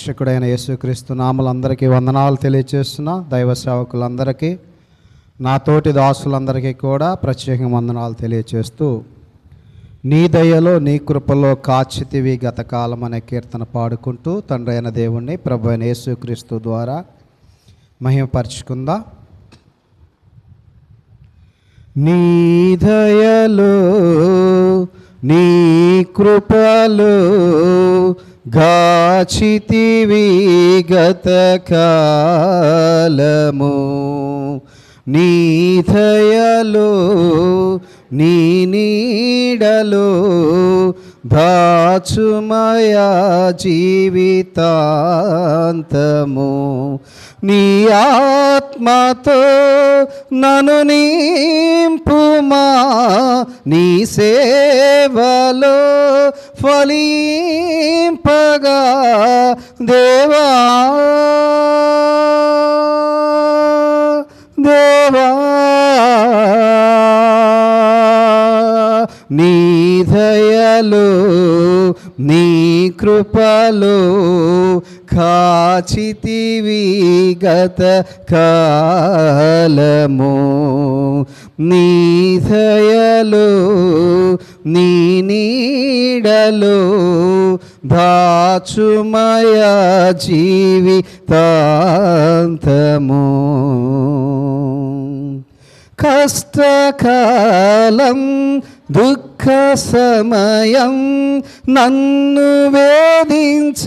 రక్షకుడైన యేసుక్రీస్తు నామలందరికీ వందనాలు తెలియచేస్తున్నా. దైవ సేవకులందరికీ నా తోటి దాసులందరికీ కూడా ప్రత్యేక వందనాలు తెలియచేస్తూ నీ దయలో నీ కృపలో కాచితివి గతకాలం అనే కీర్తన పాడుకుంటూ తండ్రి అయిన దేవుణ్ణి ప్రభు అయిన యేసుక్రీస్తు ద్వారా మహిమపరచుకుందా. నీ దయలో నీ కృపలో గాచితివి గతకాలము నీ దయలో నీ నీడలో దాచుమయా జీవితాంతము. నీ ఆత్మతో నను నింపుమా నీ సేవలో ఫలీ ఫలింపగా దేవా దేవా నీ దయలు నీ కృపలు కాచితివి గత కాలము. నీ దయలు నీ నీడలో దాచుమయ జీవితాంతము. కష్టకాలం దుఃఖ సమయం నన్ను వేధించగా.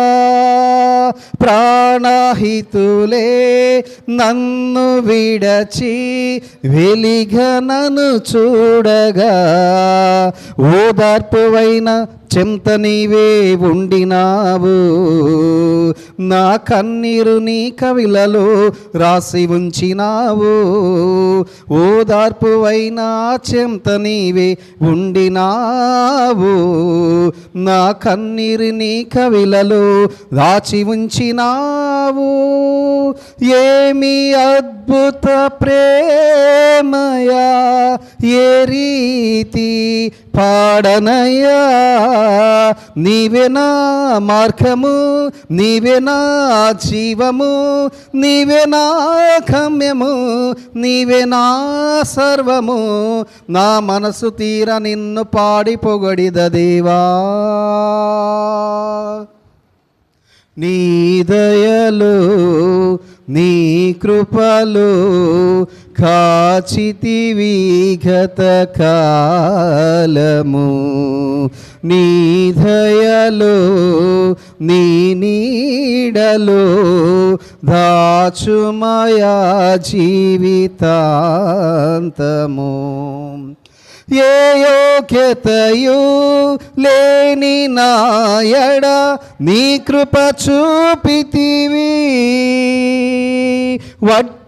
ప్రాణహితులే నన్ను విడచి వెలిగా నన్ను చూడగా ఓదార్పువైన చెంత నీవే ఉండినావు. నా కన్నీరు నీ కవిలలో రాసి ఉంచినావు. ఓదార్పువైనా చెంత నీవే ఉండినావు. నా కన్నీరు నీ కవిలలో రాచి ఉంచినావు. ఏమి అద్భుత ప్రేమయా? ఏ రీతి పాడనయ్యా? నీవే నా మార్గము నీవే నా జీవము నీవే నా గమ్యము నీవే నా సర్వము. నా మనసు తీర నిన్ను పాడి పొగడిద దేవా. నీ దయలు నీ కృపలో కాచితివి గత కాలము నీ దయలో నీ నీడలో దాచుమయా జీవితాంతము. ఏ యోగ్యతయు లేని నాయడ నీ కృప చూపితివి. వట్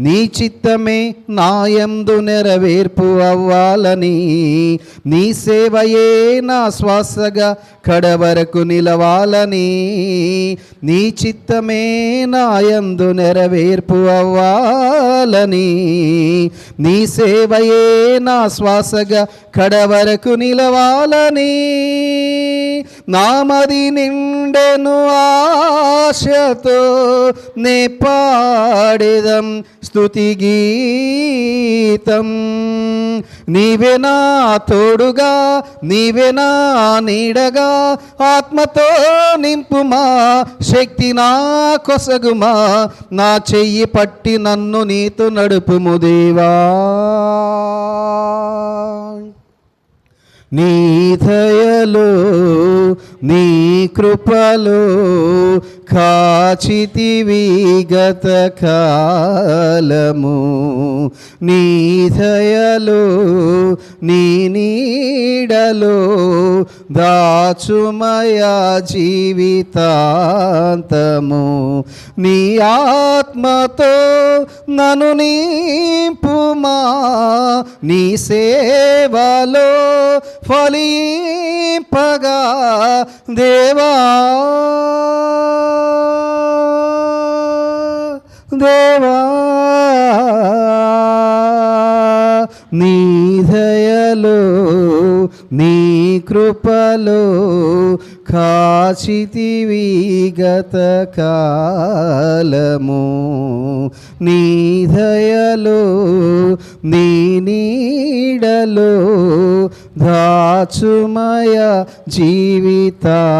నీ చిత్తమే నాయందు నెరవేర్పు అవ్వాలని. నీ సేవయే నా శ్వాసగా కడవరకు నిలవాలని. నీ చిత్తమే నాయందు నెరవేర్పు అవ్వాలని. నీ సేవయే నా శ్వాసగా కడవరకు నిలవాలని. నామది నిండెను ఆశతో నే పాడేదం స్థుతి గీతం. నీవే నా తోడుగా నీవే నా నీడగా ఆత్మతో నింపుమా శక్తి నా కొసగుమా నా చెయ్యి పట్టి నన్ను నీతో నడుపుము దేవా. నీ దయలో నీ కృపలో కాచితివి గత కాలము నీ దయలో నీ నీడలో దాచుమయా జీవితాంతము. నీ ఆత్మతో నను నింపుమా నీ సేవలో ఫలింపగా దేవా నీ కృపలో కాచితివి గత కాలము నీ దయలో నీ నీడలో దాచుమయ జీవితాంతము.